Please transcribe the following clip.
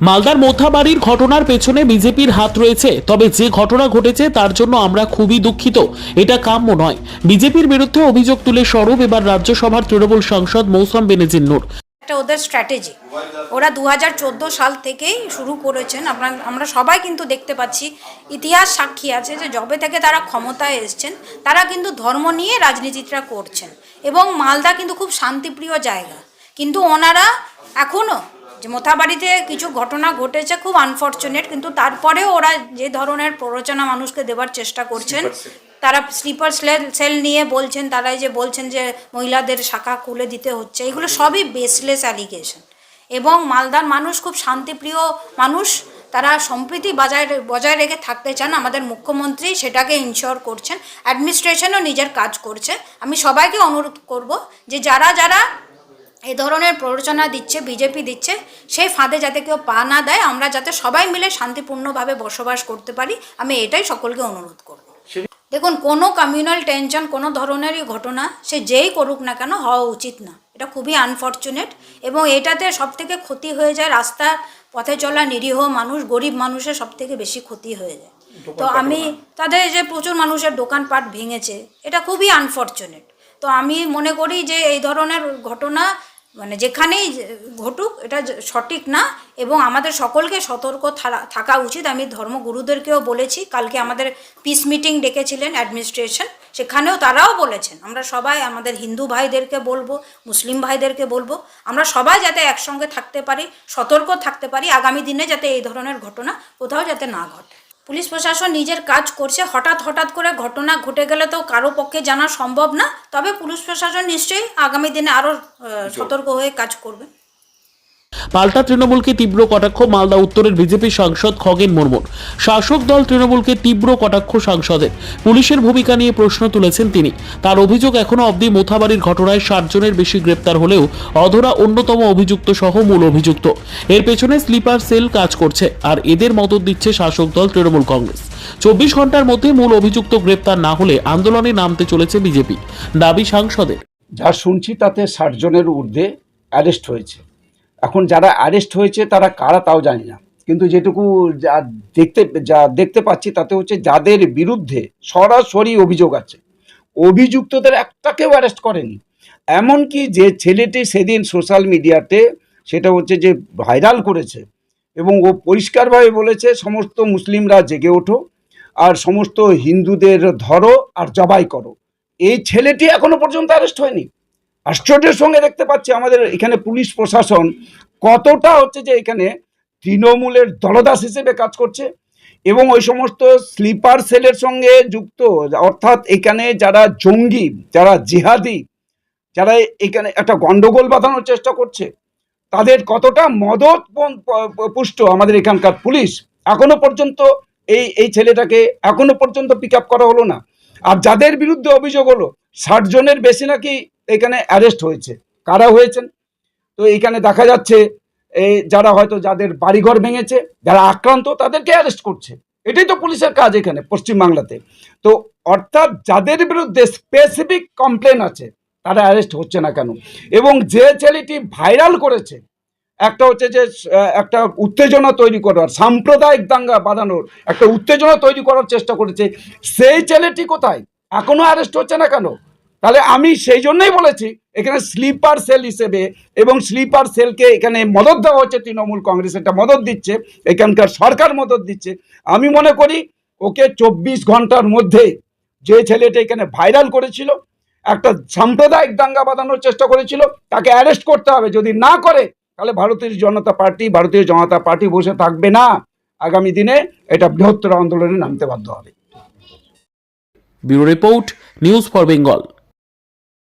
মালদার মোথাবাড়ির ঘটনার পেছনে বিজেপির হাত রয়েছে। তবে যে ঘটনা ঘটেছে তার জন্য আমরা খুবই দুঃখিত। এটা কাম্য নয়। বিজেপির বিরুদ্ধে অভিযোগ তুলে স্বরূপ এবার রাজ্যসভার তৃণমূল সাংসদ মৌসম বেনেজির নূর একটা ওদের স্ট্র্যাটেজি ওরা দুহাজার চোদ্দ সাল থেকেই শুরু করেছেন। আমরা আমরা সবাই কিন্তু দেখতে পাচ্ছি, ইতিহাস সাক্ষী আছে যে যবে থেকে তারা ক্ষমতায় এসছেন, তারা কিন্তু ধর্ম নিয়ে রাজনীতিটা করছেন। এবং মালদা কিন্তু খুব শান্তিপ্রিয় জায়গা। কিন্তু ওনারা এখনও যে মোথাবাড়িতে কিছু ঘটনা ঘটেছে খুব আনফর্চুনেট কিন্তু তারপরেও ওরা যে ধরনের প্ররোচনা মানুষকে দেওয়ার চেষ্টা করছেন তারা স্লিপার সেল সেল নিয়ে বলছেন তারাই যে বলছেন যে মহিলাদের শাখা খুলে দিতে হচ্ছে এগুলো সবই বেসলেস অ্যালিগেশন এবং মালদার মানুষ খুব শান্তিপ্রিয় মানুষ তারা সম্প্রীতি বজায় বজায় রেখে থাকতে চান আমাদের মুখ্যমন্ত্রী সেটাকে ইনশিওর করছেন অ্যাডমিনিস্ট্রেশনও নিজের কাজ করছে। আমি সবাইকে অনুরোধ করব যে যারা যারা এই ধরনের প্ররোচনা দিচ্ছে বিজেপি দিচ্ছে সেই ফাঁদে যাতে কেউ পা না দেয় আমরা যাতে সবাই মিলে শান্তিপূর্ণভাবে বসবাস করতে পারি আমি এটাই সকলকে অনুরোধ করব। দেখুন কোনো কমিউনাল টেনশন কোনো ধরনেরই ঘটনা সে যেই করুক না কেন হওয়া উচিত না। এটা খুবই আনফর্চুনেট এবং এটাতে সব থেকে ক্ষতি হয়ে যায় রাস্তার পথে চলা নিরীহ মানুষ গরিব মানুষের সব থেকে বেশি ক্ষতি হয়ে যায়। তো আমি তাদের যে প্রচুর মানুষের দোকানপাট ভেঙেছে এটা খুবই আনফর্চুনেট তো আমি মনে করি যে এই ধরনের ঘটনা মানে যেখানেই ঘটুক, এটা সঠিক না এবং আমাদের সকলকে সতর্ক থাকা উচিত। আমি ধর্মগুরুদেরকেও বলেছি, কালকে আমাদের পিস মিটিং ডেকেছিলেন অ্যাডমিনিস্ট্রেশন সেখানেও তারাও বলেছেন, আমরা সবাই আমাদের হিন্দু ভাইদেরকে বলব, মুসলিম ভাইদেরকে বলব, আমরা সবাই যাতে একসঙ্গে থাকতে পারি, সতর্ক থাকতে পারি, আগামী দিনে যাতে এই ধরনের ঘটনা কোথাও যাতে না ঘটে। পুলিশ প্রশাসন নিজের কাজ করছে। হঠাৎ হঠাৎ করে ঘটনা ঘটে গেলে তো কারও পক্ষে জানা সম্ভব না। তবে পুলিশ প্রশাসন নিশ্চয়ই আগামী দিনে আরও সতর্ক হয়ে কাজ করবে। পাল্টা তৃণমূলকে তীব্র কটাক্ষ, মালদা উত্তরের বিজেপি সাংসদ খগেন মুর্মুর। শাসক দল তৃণমূলকে তীব্র কটাক্ষ সাংসদের। পুলিশের ভূমিকা নিয়ে প্রশ্ন তুলেছেন তিনি। তার অভিযোগ এখনও অবধি মোথাবাড়ির ঘটনায় ষাট জনের বেশি গ্রেপ্তার হলেও অধরা অন্যতম অভিযুক্ত সহ মূল অভিযুক্ত। এর পেছনে স্লিপার সেল কাজ করছে আর এদের মদত দিচ্ছে শাসক দল তৃণমূল কংগ্রেস। চব্বিশ ঘণ্টার মধ্যে মূল অভিযুক্ত গ্রেপ্তার না হলে আন্দোলনে নামতে চলেছে বিজেপি। দাবি সাংসদের। যা শুনছি তাতে ষাট জনের ঊর্ধ্বে অ্যারেস্ট হয়েছে। এখন যারা অ্যারেস্ট হয়েছে, তারা কারা তাও জানি না। কিন্তু যেটুকু যা দেখতে যা দেখতে পাচ্ছি, তাতে হচ্ছে যাদের বিরুদ্ধে সরাসরি অভিযোগ আছে, অভিযুক্তদের একটাকেও অ্যারেস্ট করেনি। এমনকি যে ছেলেটি সেদিন সোশ্যাল মিডিয়াতে সেটা হচ্ছে যে ভাইরাল করেছে এবং ও পরিষ্কারভাবে বলেছে, সমস্ত মুসলিমরা জেগে ওঠো আর সমস্ত হিন্দুদের ধরো আর জবাই করো। এই ছেলেটি এখনও পর্যন্ত অ্যারেস্ট হয়নি। আশ্চর্যের সঙ্গে দেখতে পাচ্ছি আমাদের এখানে পুলিশ প্রশাসন কতটা হচ্ছে যে এখানে তৃণমূলের দলদাস হিসেবে কাজ করছে এবং ওই সমস্ত স্লিপার সেলের সঙ্গে যুক্ত, অর্থাৎ এখানে যারা জঙ্গি, যারা জিহাদি, যারা এখানে একটা গন্ডগোল বাঁধানোর চেষ্টা করছে, তাদের কতটা মদত পুষ্ট আমাদের এখানকার পুলিশ? এখনও পর্যন্ত এই এই ছেলেটাকে এখনও পর্যন্ত পিক করা হলো না। আর যাদের বিরুদ্ধে অভিযোগ হলো, ষাট জনের বেশি নাকি এখানে অ্যারেস্ট হয়েছে। কারা হয়েছেন? তো এখানে দেখা যাচ্ছে এই যারা হয়তো যাদের বাড়িঘর ভেঙেছে, যারা আক্রান্ত, তাদেরকে অ্যারেস্ট করছে। এটাই তো পুলিশের কাজ এখানে পশ্চিমবাংলাতে তো অর্থাৎ যাদের বিরুদ্ধে স্পেসিফিক কমপ্লেন আছে, তারা অ্যারেস্ট হচ্ছে না কেন? এবং যে ছেলেটি ভাইরাল করেছে, একটা হচ্ছে যে, একটা উত্তেজনা তৈরি করার, সাম্প্রদায়িক দাঙ্গা বাঁধানোর, একটা উত্তেজনা তৈরি করার চেষ্টা করেছে, সেই ছেলেটি কোথায়? এখনও অ্যারেস্ট হচ্ছে না কেন? তাহলে আমি সেই জন্যই বলেছি, এখানে স্লিপার সেল হিসেবে এবং স্লিপার সেলকে এখানে মদত দেওয়া হচ্ছে তৃণমূল কংগ্রেস এটা মদত দিচ্ছে, এখানকার সরকার মদত দিচ্ছে। আমি মনে করি ওকে চব্বিশ ঘণ্টার মধ্যে যে ছেলেটা এখানে ভাইরাল করেছিল, একটা সাম্প্রদায়িক দাঙ্গা বাঁধানোর চেষ্টা করেছিল, তাকে অ্যারেস্ট করতে হবে। যদি না করে, তাহলে ভারতীয় জনতা পার্টি, ভারতীয় জনতা পার্টি বসে থাকবে না। আগামী দিনে এটা বৃহত্তর আন্দোলনে নামতে বাধ্য হবে। Bureau report, news for Bengal.